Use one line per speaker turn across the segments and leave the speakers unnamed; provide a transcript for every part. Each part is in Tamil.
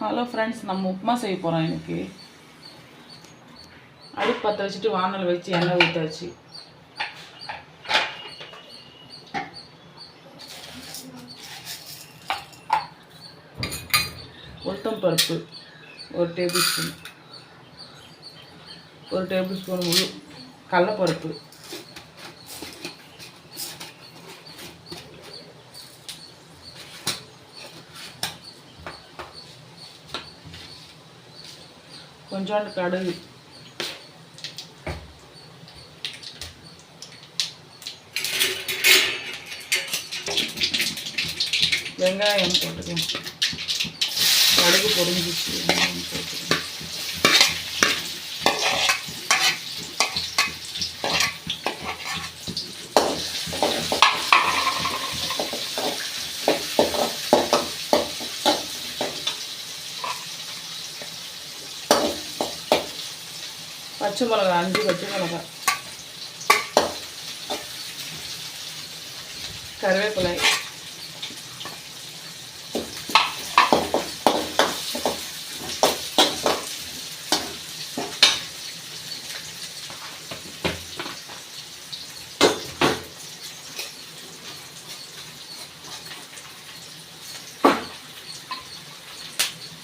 ஹலோ ஃப்ரெண்ட்ஸ் நம்ம உப்புமா செய்ய போகிறோம் எனக்கு அடுப்பு பற்ற வச்சுட்டு வானல் வச்சு எண்ணெய் ஊற்றாச்சு உளுத்தம் பருப்பு ஒரு டேபிள் ஸ்பூன் ஒரு டேபிள் ஸ்பூன் உளு கடலப்பருப்பு. கொஞ்சோண்டு கடுகு. வெங்காயம் போட்டுக்கலாம் கடுகு பொறிஞ்சிச்சு பச்சை மிளகா அஞ்சு பச்சை மிளகா கருவேப்பிலை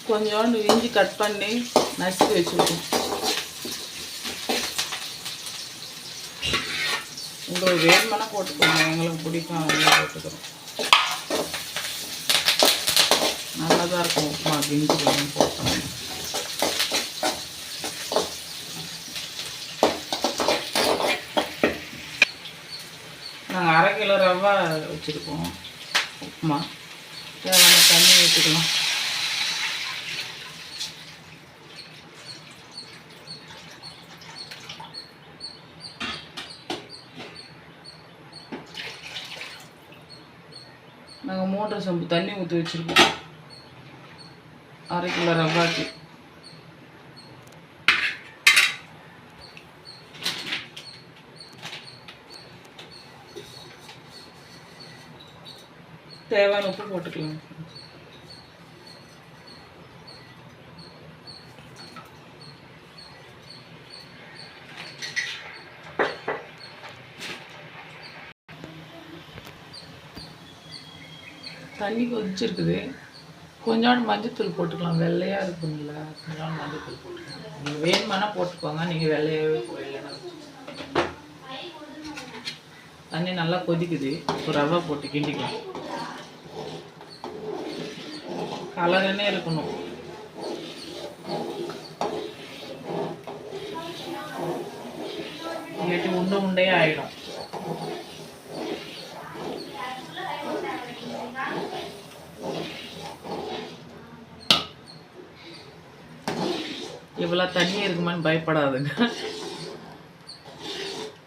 கொஞ்சோண்டு இஞ்சி கட் பண்ணி நசுக்கி வச்சுருக்கோம் உங்களுக்கு வேணுமெனா போட்டுக்கோங்க. எங்களுக்கு பிடிக்கும். அதெல்லாம் போட்டுக்கிறோம். நல்லா தான் இருக்கும் உப்புமா. கிஞ்சி கொஞ்சம் போட்டோம் நாங்கள் அரை கிலோ ரவா வச்சுருக்கோம் உப்புமா. தேவையான தண்ணி ஊற்றிக்கலாம் நாங்கள் மோட்டர் சம்பு தண்ணி ஊற்றி வச்சுருக்கோம். அரை கிலோ ரவாக்கு. தேவையான உப்பு போட்டுக்கலாம். தண்ணி கொதிச்சிருக்குது. கொஞ்சோண்டு மஞ்சத்தூள் போட்டுக்கலாம். வெள்ளையாக இருக்குங்களா கொஞ்சோண்டு மஞ்சத்தூள் போட்டுக்கலாம். நீங்கள் வேணுமானா போட்டுக்கோங்க. நீங்கள் வெள்ளையாகவே போயிடலாம் தண்ணி நல்லா கொதிக்குது. ஒரு ரவை போட்டு கிண்டிக்கலாம். கலரனே இருக்கணும். இல்லாட்டி உண்டை உண்டையே ஆயிடும். இவ்வளோ தண்ணி இருக்குமான்னு பயப்படாதுங்க.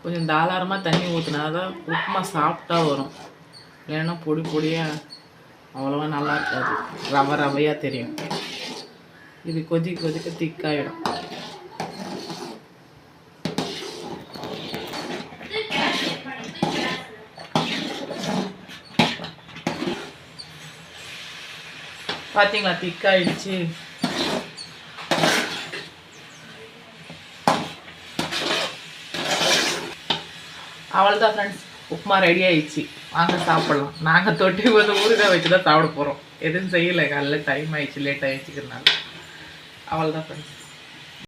கொஞ்சம் தாராளமாக தண்ணி ஊற்றினா தான் உப்புமா சாப்பிட்டா வரும். இல்லைன்னா பொடி பொடியாக அவ்வளோவா நல்லா இருக்காது. ரவை ரவையாக தெரியும். இது கொதிக்க கொதிக்க திக்காயிடும். பார்த்தீங்களா திக்காயிடுச்சு. அவ்வளோதான் ஃப்ரெண்ட்ஸ் உப்புமா ரெடி ஆயிடுச்சு. வாங்க சாப்பிட்லாம். நாங்கள் தொட்டி வந்து ஊறுகாய் வச்சு தான் சாப்பிட போகிறோம் எதுவும் செய்யலை. காலையில் டைம் ஆயிடுச்சு லேட் ஆயிடுச்சுக்கிறனால அவ்வளோதான் ஃப்ரெண்ட்ஸ்